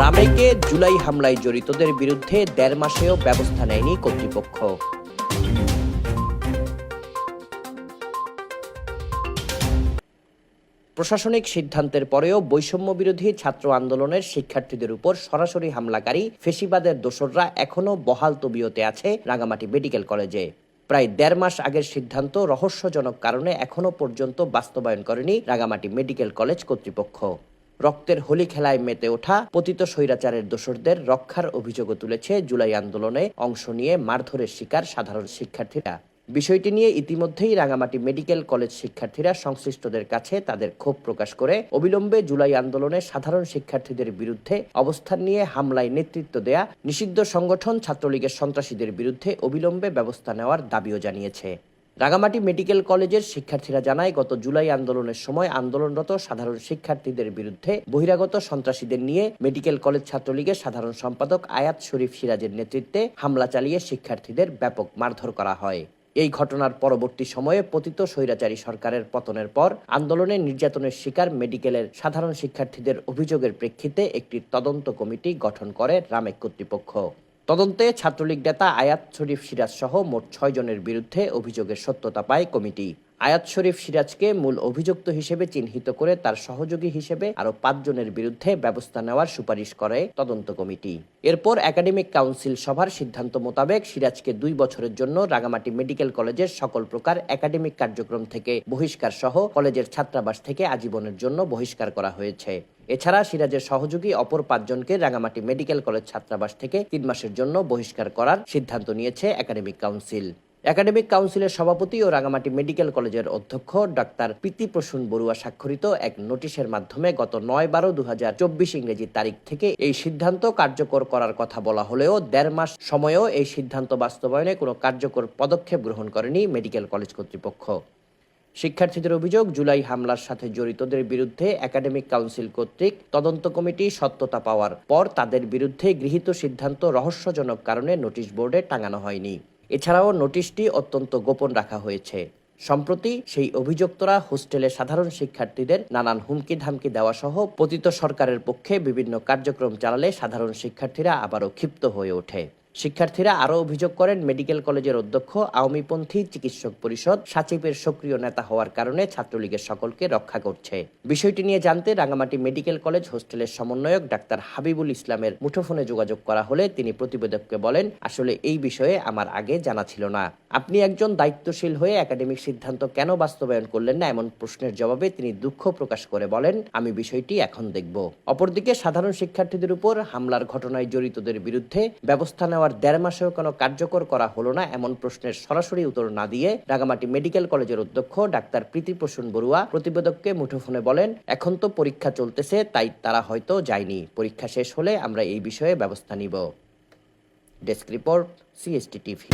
রামেকে জুলাই হামলায় জড়িতদের বিরুদ্ধে দেড় মাসেও ব্যবস্থা নেয়নি কর্তৃপক্ষ। প্রশাসনিক সিদ্ধান্তের পরেও বৈষম্য বিরোধী ছাত্র আন্দোলনের শিক্ষার্থীদের উপর সরাসরি হামলাকারী ফেসিবাদের দোসররা এখনও বহাল তবিয়তে আছে রাঙামাটি মেডিকেল কলেজে। প্রায় দেড় মাস আগের সিদ্ধান্ত রহস্যজনক কারণে এখনও পর্যন্ত বাস্তবায়ন করেনি রাঙামাটি মেডিকেল কলেজ কর্তৃপক্ষ। রক্তের হোলি খেলায় মেতে ওঠা পতিত স্বৈরাচারের দোসরদের রক্ষার অভিযোগও তুলেছে জুলাই আন্দোলনে অংশ নিয়ে মারধরের শিকার সাধারণ শিক্ষার্থীরা। বিষয়টি নিয়ে ইতিমধ্যেই রাঙামাটি মেডিকেল কলেজ শিক্ষার্থীরা সংশ্লিষ্টদের কাছে তাদের ক্ষোভ প্রকাশ করে। অবিলম্বে জুলাই আন্দোলনে সাধারণ শিক্ষার্থীদের বিরুদ্ধে অবস্থান নিয়ে হামলায় নেতৃত্ব দেয়া নিষিদ্ধ সংগঠন ছাত্রলীগের সন্ত্রাসীদের বিরুদ্ধে অবিলম্বে ব্যবস্থা নেওয়ার দাবিও জানিয়েছে। রাঙামাটি মেডিকেল কলেজের শিক্ষার্থীরা জানায়, গত জুলাই আন্দোলনের সময় আন্দোলনরত সাধারণ শিক্ষার্থীদের বিরুদ্ধে বহিরাগত সন্ত্রাসীদের নিয়ে মেডিকেল কলেজ ছাত্রলীগের সাধারণ সম্পাদক আয়াত শরীফ সিরাজের নেতৃত্বে হামলা চালিয়ে শিক্ষার্থীদের ব্যাপক মারধর করা হয়। এই ঘটনার পরবর্তী সময়ে পতিত স্বৈরাচারী সরকারের পতনের পর আন্দোলনে নির্যাতনের শিকার মেডিকেলের সাধারণ শিক্ষার্থীদের অভিযোগের প্রেক্ষিতে একটি তদন্ত কমিটি গঠন করে রামেক কর্তৃপক্ষ। তদন্তে ছাত্রলীগ নেতা আয়াত শরীফ সিরাজ সহ মোট ছয় জনের বিরুদ্ধে অভিযোগের সত্যতা পায় কমিটি। আয়াত শরীফ সিরাজকে মূল অভিযুক্ত হিসেবে চিহ্নিত করে তার সহযোগী হিসেবে আরও পাঁচজনের বিরুদ্ধে ব্যবস্থা নেওয়ার সুপারিশ করে তদন্ত কমিটি। এরপর একাডেমিক কাউন্সিল সভার সিদ্ধান্ত মোতাবেক সিরাজকে দুই বছরের জন্য রাঙামাটি মেডিকেল কলেজের সকল প্রকার একাডেমিক কার্যক্রম থেকে বহিষ্কার সহ কলেজের ছাত্রাবাস থেকে আজীবনের জন্য বহিষ্কার করা হয়েছে। এছাড়া সিরাজের সহযোগী অপর পাঁচজনকে রাঙামাটি মেডিকেল কলেজ ছাত্রাবাস থেকে তিন মাসের জন্য বহিষ্কার করার সিদ্ধান্ত নিয়েছে একাডেমিক কাউন্সিল। একাডেমিক কাউন্সিলের সভাপতি ও রাঙামাটি মেডিকেল কলেজের অধ্যক্ষ ডাক্তার প্রীতি প্রসূন বড়ুয়া স্বাক্ষরিত এক নোটিশের মাধ্যমে গত নয় বারো দু হাজার চব্বিশ ইংরেজি তারিখ থেকে এই সিদ্ধান্ত কার্যকর করার কথা বলা হলেও দেড় মাস সময়েও এই সিদ্ধান্ত বাস্তবায়নে কোনো কার্যকর পদক্ষেপ গ্রহণ করেনি মেডিকেল কলেজ কর্তৃপক্ষ। শিক্ষার্থীদের অভিযোগ, জুলাই হামলার সাথে জড়িতদের বিরুদ্ধে একাডেমিক কাউন্সিল কর্তৃক তদন্ত কমিটি সত্যতা পাওয়ার পর তাদের বিরুদ্ধে গৃহীত সিদ্ধান্ত রহস্যজনক কারণে নোটিশ বোর্ডে টাঙানো হয়নি। এছাড়াও নোটিশটি অত্যন্ত গোপন রাখা হয়েছে। সম্প্রতি সেই অভিযুক্তরা হোস্টেলে সাধারণ শিক্ষার্থীদের নানান হুমকি ধামকি দেওয়া সহ পতিত সরকারের পক্ষে বিভিন্ন কার্যক্রম চালালে সাধারণ শিক্ষার্থীরা আবারও ক্ষিপ্ত হয়ে ওঠে। শিক্ষার্থীরা আরও অভিযোগ করেন, মেডিকেল কলেজের অধ্যক্ষ, আওয়ামীপন্থী চিকিৎসক পরিষদ সাচিবের সক্রিয় নেতা হওয়ার কারণে ছাত্রলীগের সকলকে রক্ষা করছে। বিষয়টি নিয়ে জানতে রাঙামাটি মেডিকেল কলেজ হোস্টেলের সমন্বয়ক ডাক্তার হাবিবুল ইসলামের মুঠোফোনে যোগাযোগ করা হলে তিনি প্রতিবেদককে বলেন, আসলে এই বিষয়ে আমার আগে জানা ছিল না। আপনি একজন দায়িত্বশীল হয়ে একাডেমিক সিদ্ধান্ত কেন বাস্তবায়ন করলেন না? এমন প্রশ্নের জবাবে তিনি দুঃখ প্রকাশ করে বলেন, আমি বিষয়টি এখন দেখব। অপরদিকে সাধারণ শিক্ষার্থীদের উপর হামলার ঘটনায় জড়িতদের বিরুদ্ধে ব্যবস্থা নেওয়ার দেড় মাসেও কোনো কার্যকর করা হলো না এমন প্রশ্নের সরাসরি উত্তর না দিয়ে রাঙ্গামাটি মেডিকেল কলেজের অধ্যক্ষ ডাক্তার প্রীতিপ্রসূন বড়ুয়া প্রতিবেদককে মুঠোফোনে বলেন, এখন তো পরীক্ষা চলতেছে, তাই তারা হয়তো যায়নি। পরীক্ষা শেষ হলে আমরা এই বিষয়ে ব্যবস্থা নিব। Desk report, CST TV.